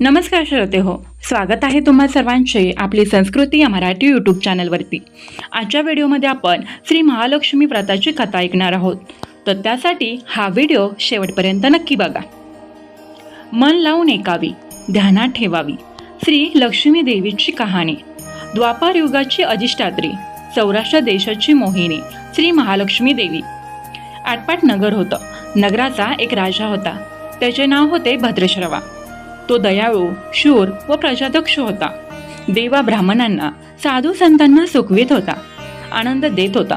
नमस्कार श्रोते हो स्वागत आहे तुम्हा सर्वांचे आपली संस्कृती या मराठी यूट्यूब चॅनलवरती आजच्या व्हिडिओमध्ये आपण श्री महालक्ष्मी व्रताची कथा ऐकणार आहोत. तर त्यासाठी हा व्हिडिओ शेवटपर्यंत नक्की बघा. मन लावून ऐकावी ध्यानात ठेवावी श्री लक्ष्मी देवीची कहाणी. द्वापार युगाची अधिष्ठात्री सौराष्ट्र देशाची मोहिनी श्री महालक्ष्मी देवी. आटपाट नगर होतं. नगराचा एक राजा होता. त्याचे नाव होते भद्रश्रवा तो दयाळू शूर व प्रजादक्ष होता. देवा ब्राह्मणांना साधू संतांना सुखवीत होता. आनंद देत होता.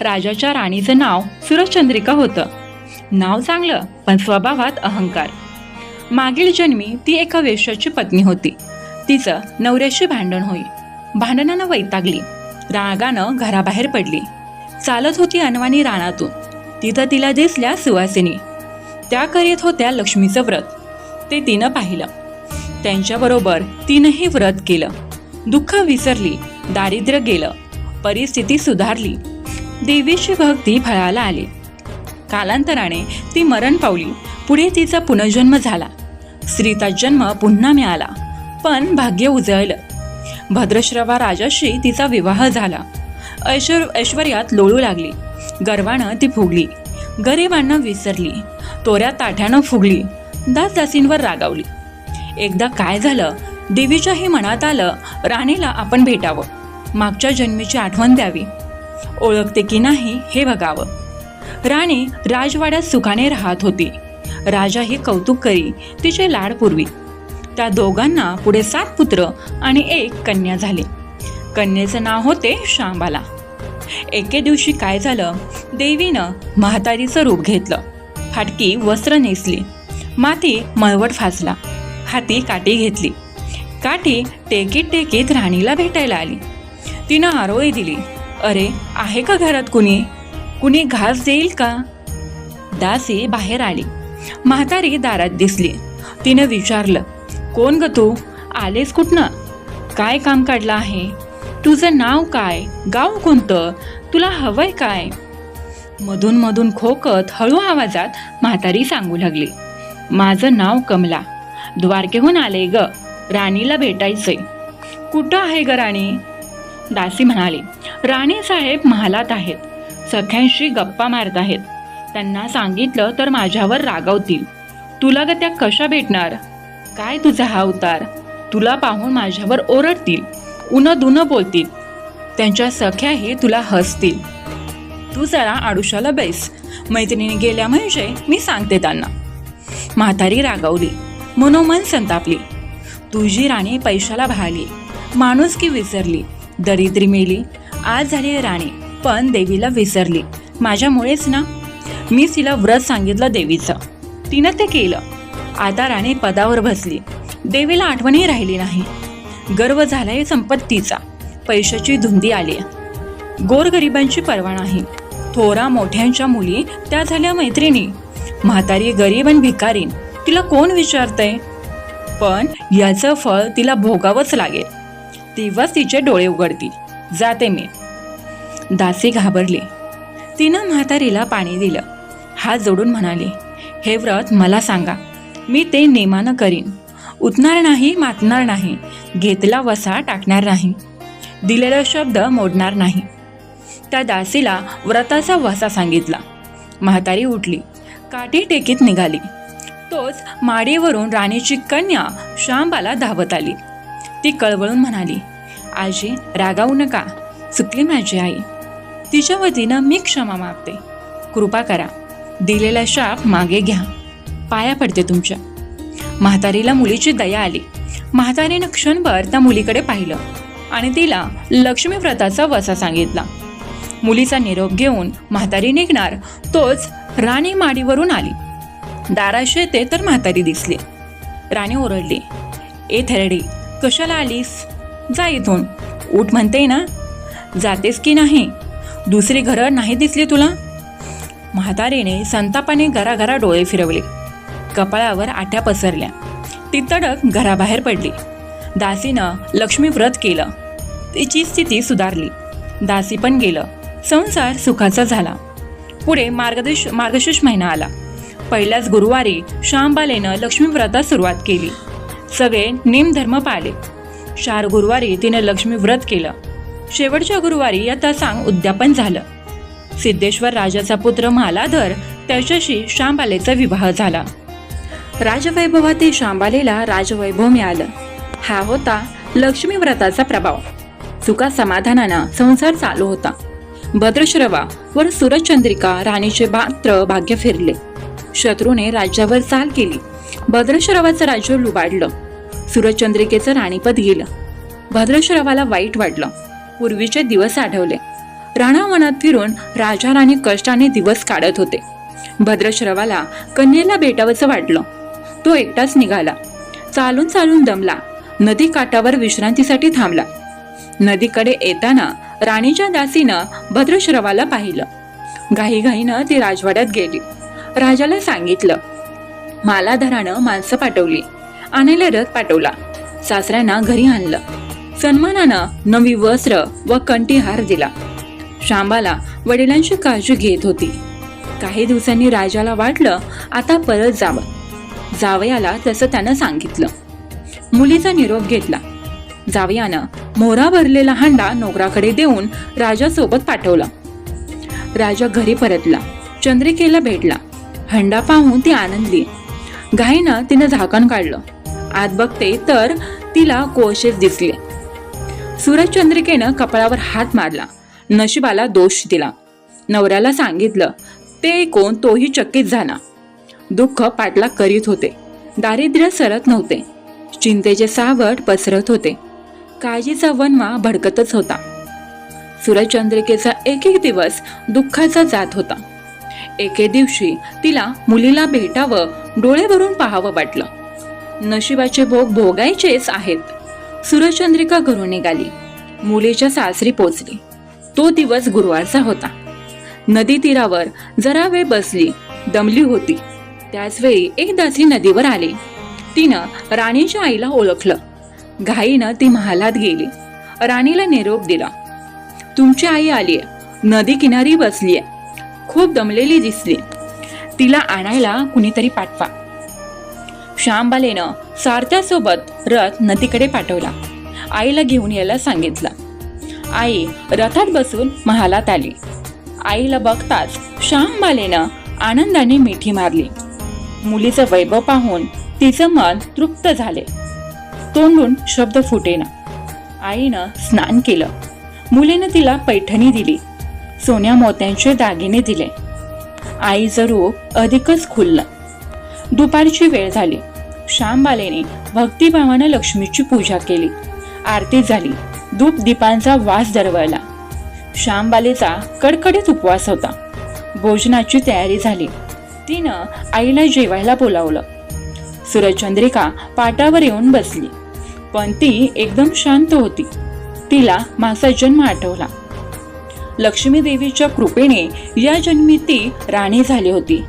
राजाच्या राणीचं नाव सुरचंद्रिका होतं. नाव चांगलं पण स्वभावात अहंकार. मागील जन्मी ती एका वेश्याची पत्नी होती. तिचं नवऱ्याशी भांडण होई. भांडणानं वैतागली. रागानं घराबाहेर पडली. चालत होती अनवाणी रानातून. तिथं तिला दिसल्या सुवासिनी. त्या करीत होत्या लक्ष्मीचं व्रत. ते तिनं पाहिलं. त्यांच्याबरोबर तिनंही व्रत केलं. दुःख विसरली दारिद्र्य गेलं परिस्थिती सुधारली. देवीची भक्ती फळाला आली. कालांतराने ती मरण पावली. पुढे तिचा पुनर्जन्म झाला. स्त्रीचा जन्म पुन्हा मिळाला. पण भाग्य उजळलं. भद्रश्रवा राजाशी तिचा विवाह झाला. ऐश्वर ऐश्वर्यात लोळू लागली. गर्वानं ती फुगली. गरिबांना विसरली. तोऱ्या ताठ्यानं फुगली. दासदासींवर रागावली. एकदा काय झालं? देवीच्याही मनात आलं राणीला आपण भेटावं. मागच्या जन्मीची आठवण द्यावी. ओळखते की नाही हे बघावं. राणी राजवाड्यात सुखाने राहत होती. राजाही कौतुक करी तिचे लाड पुरवी. त्या दोघांना पुढे सात पुत्र आणि एक कन्या झाली. कन्येचं नाव होते शांबाला एके दिवशी काय झालं? देवीनं म्हातारीचं रूप घेतलं. फाटकी वस्त्र नेसली. माती मळवट फासला. हाती काठी घेतली. काठी टेकीत टेकीत राणीला भेटायला आली. तिनं आरोळी दिली. अरे आहे का घरात कुणी? कुणी घास देईल का? दासी बाहेर आली. म्हातारी दारात दिसली. तिनं विचारलं कोण ग तू? आलेस कुठनं? काय काम काढलं आहे? तुझं नाव काय? गाव कोणतं? तुला हवंय काय? मधून मधून खोकत हळू आवाजात म्हातारी सांगू लागली. माझं नाव कमला. द्वारकेहून आले ग. राणीला भेटायचंय. कुठं आहे ग राणी? दासी म्हणाली राणी साहेब महालात आहेत. सख्यांशी गप्पा मारत आहेत. त्यांना सांगितलं तर माझ्यावर रागावतील. तुला ग त्या कशा भेटणार? काय तुझा हा अवतार तुला पाहून माझ्यावर ओरडतील. उन दुनं बोलतील. त्यांच्या सख्याही तुला हसतील. तू जरा आडुशाला बैस. मैत्रिणी गेल्या म्हणजे मी सांगते त्यांना. म्हातारी रागावली. मनोमन संतापली. तुझी राणी पैशाला भाळली. माणूस की विसरली. दरिद्री मेली. आज झाली राणी पण देवीला विसरली. माझ्यामुळेच ना? मी तिला व्रत सांगितलं देवीचं. तिनं ते केलं. आता राणी पदावर बसली. देवीला आठवणही राहिली नाही. गर्व झालाय संपत्तीचा. पैशाची धुंदी आली गोरगरिबांची पर्वा नाही. थोरा मोठ्यांच्या मुली त्या झाल्या मैत्रिणी. म्हातारी गरीब आणि भिकारीन तिला कोण विचारतंय? पण याचं फळ तिला भोगावंच लागेल. तेव्हाच तिचे डोळे उघडतील. जाते मी. दासी घाबरली. तिनं म्हातारीला पाणी दिलं. हात जोडून म्हणाली हे व्रत मला सांगा. मी ते नेमानं करीन. उतणार नाही मातणार नाही. घेतला वसा टाकणार नाही. दिलेला शब्द मोडणार नाही. त्या दासीला व्रताचा वसा सांगितला. म्हातारी उठली. काठी टेकीत निघाली. तोच माडीवरून राणीची कन्या श्यामबाला धावत आली. ती कळवळून म्हणाली आजी रागावू नका. चुकली माझी आई. तिच्या वतीनं मी क्षमा मागते. कृपा करा. दिलेला शाप मागे घ्या. पाया पडते तुमच्या. म्हातारीला मुलीची दया आली. म्हातारीनं क्षणभर त्या मुलीकडे पाहिलं आणि तिला लक्ष्मी व्रताचा वसा सांगितला. मुलीचा निरोप घेऊन म्हातारी निघणार तोच राणी माडीवरून आली. दाराशी येते तर म्हातारी दिसली. राणी ओरडली ए थेरडी कशाला आलीस? जा इथून. उठ म्हणते ना. जातेस की नाही? दुसरी घरं नाही दिसली तुला? म्हातारीने संतापाने घराघरा डोळे फिरवले. कपाळावर आट्या पसरल्या. ती तडक घराबाहेर पडली. दासीनं लक्ष्मी व्रत केलं. तिची स्थिती सुधारली. दासी पण गेलं. संसार सुखाचा झाला. पुढे मार्गदर्श मार्गशीर्ष महिना आला. पहिल्याच गुरुवारी श्यामबालेनं लक्ष्मी व्रतात सुरुवात केली. सगळे नेमधर्म पाळले. चार गुरुवारी तिने लक्ष्मी व्रत केलं. शेवटच्या गुरुवारी या सांग उद्यापन झालं. सिद्धेश्वर राजाचा पुत्र मालाधर त्याच्याशी श्यामबालेचा विवाह झाला. राजवैभवातील श्यामबालेला राजवैभव मिळालं. हा होता लक्ष्मी व्रताचा प्रभाव. सुखा समाधानानं संसार चालू होता. भद्रश्रवा वर सूरचंद्रिका राणीचे मात्र भाग्य फिरले. शत्रूने राज्यावर चाल केली. भद्रश्रवाचं राज्य लुबाडलं. सूरचंद्रिकेचं राणीपद गेलं. भद्रश्रवाला वाईट वाटलं. पूर्वीचे दिवस आठवले राणावनात फिरून राजा राणी कष्टाने दिवस काढत होते. भद्रश्रवाला कन्येला भेटावंसं वाटलं. तो एकटाच निघाला. चालून चालून दमला. नदी काठावर विश्रांतीसाठी थांबला. नदीकडे येताना राणीच्या दासीनं भद्रश्रवाला पाहिलं. घाईघाईनं ती राजवाड्यात गेली. राजाला सांगितलं मालाधरानं माणसं पाठवली. आणायला रथ पाठवला. सासऱ्यांना घरी आणलं. सन्मानानं नवी वस्त्र व कंटीहार दिला. शांबाला वडिलांची काळजी घेत होती. काही दिवसांनी राजाला वाटलं आता परत जावं. जावयाला तसं त्यानं सांगितलं. मुलीचा निरोप घेतला. जावयानं मोहरा भरलेला हांडा नोकराकडे देऊन राजासोबत पाठवला. राजा घरी परतला. चंद्रिकेला भेटला. हंडा पाहून ती आनंदली घाईनं तिनं झाकण काढलं. आत बघते तर तिला कोळशेच दिसले. सूरज चंद्रिकेनं कपाळावर हात मारला. नशिबाला दोष दिला. नवऱ्याला सांगितलं ते ऐकून तोही चकित झाला. दुःख पाटला करीत होते. दारिद्र्य सरत नव्हते. चिंतेचे सावट पसरत होते. काळजीचा वनवा भडकतच होता. सूरजचंद्रिकेचा एक एक दिवस दुःखाचा जात होता. एके दिवशी तिला मुलीला भेटावं डोळे भरून पाहावं वाटलं. नशिबाचे भोग भोगायचेच आहेत. सूरजचंद्रिका घरून निघाली. मुलीच्या सासरी पोचली. तो दिवस गुरुवारचा होता. नदी तीरावर जरा वेळ बसली दमली होती. त्याच वेळी एक दासी नदीवर आली. तिनं राणीच्या आईला ओळखलं. घाईनं ती महालात गेली. राणीला निरोप दिला. तुमची आई आलीय. नदी किनारी बसलीय. खूप दमलेली दिसली. तिला आणायला कुणीतरी पाठवा. श्यामबालेनं सारथ्यासोबत रथ नदीकडे पाठवला. आईला घेऊन यायला सांगितलं. आई रथात बसून महालात आली. आईला बघताच श्यामबालेनं आनंदाने मिठी मारली. मुलीचं वैभव पाहून तिचं मन तृप्त झाले. तोंडून शब्द फुटेना. आईनं स्नान केलं. मुलीनं तिला पैठणी दिली. सोन्या मोत्यांचे दागिने दिले. आईचं रूप अधिकच खुललं. दुपारची वेळ झाली. श्यामबालेने भक्तिभावानं लक्ष्मीची पूजा केली. आरती झाली. धूप दीपांचा वास दरवळला. श्यामबालेचा कडकडीत उपवास होता. भोजनाची तयारी झाली. तिनं आईला जेवायला बोलावलं. सूरजचंद्रिका पाटावर येऊन बसली. पण ती एकदम शांत होती. तिला माझा जन्म आठवला. लक्ष्मी देवीच्या कृपेने या जन्मी ती राणी झाली होती.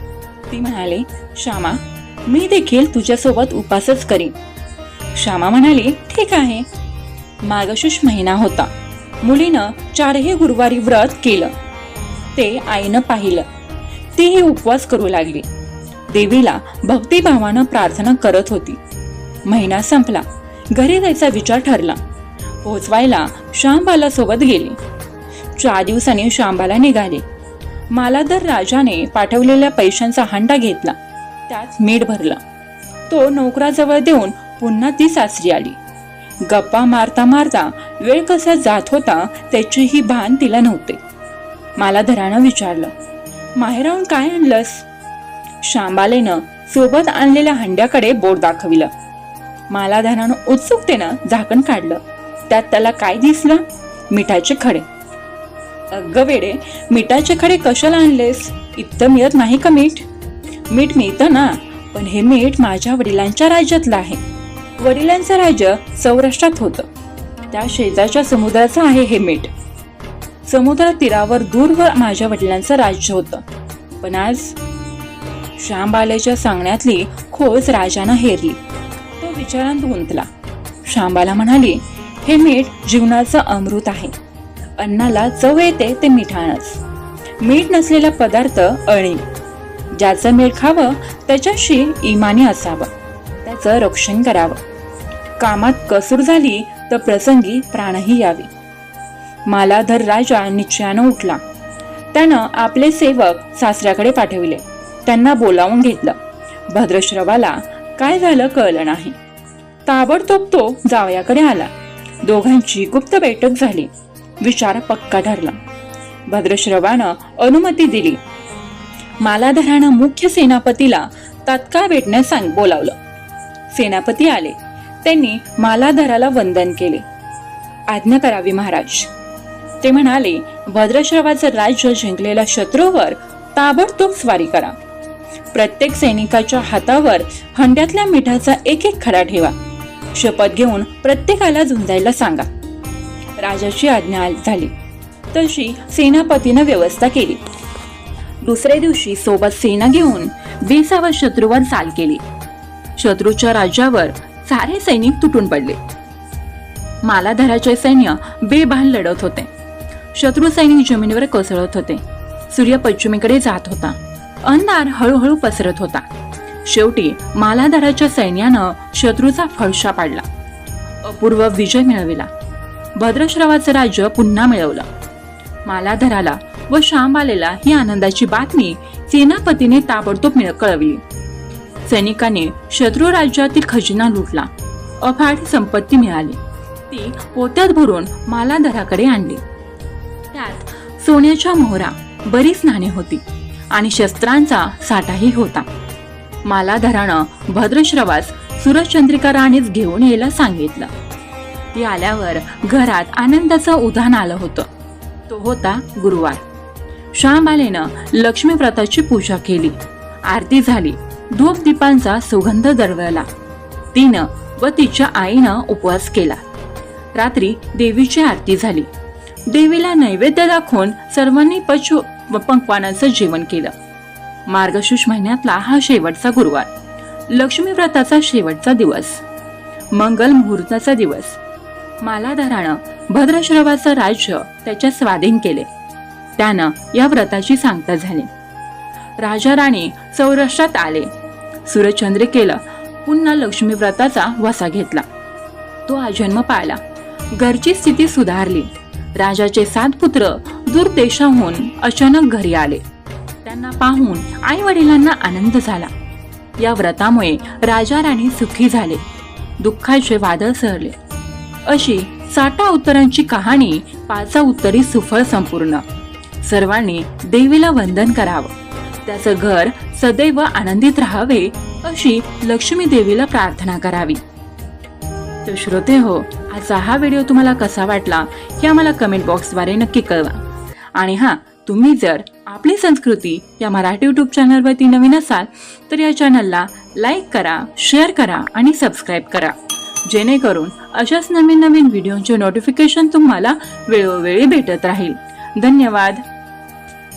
ती म्हणाली श्यामा मी देखील तुझ्यासोबत उपासच करीन. श्यामा म्हणाली ठीक आहे. मार्गशीर्ष महिना होता. मुलीनं चारही गुरुवारी व्रत केलं. ते आईनं पाहिलं. तीही उपवास करू लागली. देवीला भक्तिभावानं प्रार्थना करत होती. महिना संपला. घरी जायचा विचार ठरला. पोहोचवायला श्यामबाला सोबत गेली. चार दिवसांनी श्यामबाला निघाले. मालाधर राजाने पाठवलेल्या पैशांचा हंडा घेतला. त्यात मीठ भरलं. तो नोकराजवळ देऊन पुन्हा ती सासरी आली. गप्पा मारता मारता वेळ कसा जात होता त्याचीही भान तिला नव्हते. मालाधरानं विचारलं माहेराहून काय आणलंस? शांबालेनं सोबत आणलेल्या हंड्याकडे बोट दाखविलं. मालाधरानं उत्सुकतेनं झाकण काढलं. त्यात त्याला काय दिसलं? मिठाचे खडे. अगं वेडे मिठाचे खडे कशाला आणलेस? इतकं मिळत नाही का मीठ? मीठ मिळतं ना पण हे मीठ माझ्या वडिलांच्या राज्यातलं आहे. वडिलांचं राज्य सौराष्ट्रात होतं. त्या शेजारच्या समुद्राचं आहे हे मीठ. समुद्र तीरावर दूरवर माझ्या वडिलांचं राज्य होतं. पण आज श्यामबालेच्या सांगण्यातली खोज राजानं हेरली. तो विचारांत गुंतला. शांबाला म्हणाली हे मीठ जीवनाचं अमृत आहे. अन्नाला चव येते ते मिठाणच मीठ नसलेला पदार्थ अळी. ज्याचं मीठ खावं त्याच्याशी इमानी असावं. त्याचं रक्षण करावं. कामात कसूर झाली तर प्रसंगी प्राणही यावी. मालाधर राजा निश्चयानं उठला. त्यानं आपले सेवक सासऱ्याकडे पाठविले. त्यांना बोलावून घेतलं. भद्रश्रवाला काय झालं कळलं नाही. ताबडतोब तो जावयाकडे आला. दोघांची गुप्त बैठक झाली. विचार पक्का ठरला भद्रश्रवानं अनुमती दिली. मालाधरानं मुख्य सेनापतीला तात्काळ भेटण्यास सांग बोलावलं. सेनापती आले. त्यांनी मालाधराला वंदन केले. आज्ञा करावी महाराज. ते म्हणाले भद्रश्रवाचं राज्य जिंकलेल्या शत्रूवर ताबडतोब स्वारी करा. प्रत्येक सैनिकाच्या हातावर हंड्यातल्या मिठाचा एक एक खडा ठेवा. शपथ घेऊन प्रत्येकाला झुंजायला सांगा. राजाची आज्ञा झाली. तशी सेनापतीनं व्यवस्था केली. दुसऱ्या दिवशी सोबत सेना घेऊन बेसावर शत्रूवर चाल केली. शत्रूच्या राज्यावर सारे सैनिक तुटून पडले. मालाधराचे सैन्य बेभान लढत होते. शत्रू सैनिक जमिनीवर कोसळत होते. सूर्य पश्चिमेकडे जात होता. अंधार हळूहळू पसरत होता. शेवटी मालाधराच्या सैन्यानं शत्रूचा फळशा पाडला. अपूर्व विजय मिळविला. भद्रश्रवाचं राज्य पुन्हा मिळवलं. मालाधराला व शांबालेला ही आनंदाची बातमी सेनापतीने ताबडतोब कळविली. कळवली शत्रू राज्यातील खजिना लुटला. अफाट संपत्ती मिळाली. ती पोत्यात भरून मालाधराकडे आणली. त्यात सोन्याच्या मोहरा बरीच नाणे होती. आणि शस्त्रांचा साठाही होता. मालाधरानं भद्रश्रवास सुरजचंद्रिका राणीच घेऊन यायला सांगितलं. ती आल्यावर घरात आनंदाचं उधाण आलं होतं. तो होता गुरुवार. श्यामबालेनं लक्ष्मी व्रताची पूजा केली. आरती झाली. धूप दीपांचा सुगंध दरवळला. तिनं व तिच्या आईनं उपवास केला. रात्री देवीची आरती झाली. देवीला नैवेद्य दाखवून सर्वांनी पशु व पंक्वानाचं जेवण केलं. मार्गशीर्ष महिन्यातला हा शेवटचा गुरुवार. लक्ष्मी व्रताचा शेवटचा दिवस. मंगल मुहूर्ताचा दिवस. मालाधरानं भद्रश्रवाचं राज्य त्याच्या स्वाधीन केले. त्यानं या व्रताची सांगता झाली. राजा राणी सौराष्ट्रात आले. सूर्यचंद्रिकेला पुन्हा लक्ष्मी व्रताचा वसा घेतला. तो आजन्म पाळला. घरची स्थिती सुधारली. राजाचे सात पुत्र दूर देशाहून अचानक घरी आले. त्यांना पाहून आई वडिलांना आनंद झाला. या व्रतामुळे राजा राणी सुखी झाले. दुःखाचे वादळ सरले. अशी साठा उत्तरांची कहाणी पाचा उत्तरी सुफळ संपूर्ण. सर्वांनी देवीला वंदन करावं. त्याचं घर सदैव आनंदित राहावे अशी लक्ष्मी देवीला प्रार्थना करावी. तर श्रोते हो आजचा हा व्हिडिओ तुम्हाला कसा वाटला हे आम्हाला कमेंट बॉक्सद्वारे नक्की कळवा. आणि हां तुम्ही जर आपली संस्कृती या मराठी यूट्यूब चॅनलवरती नवीन असाल तर या चॅनलला लाईक करा शेअर करा आणि सबस्क्राईब करा. जेणेकरून अशाच नवीन नवीन व्हिडिओचे नोटिफिकेशन तुम्हाला वेळोवेळी भेटत राहील. धन्यवाद.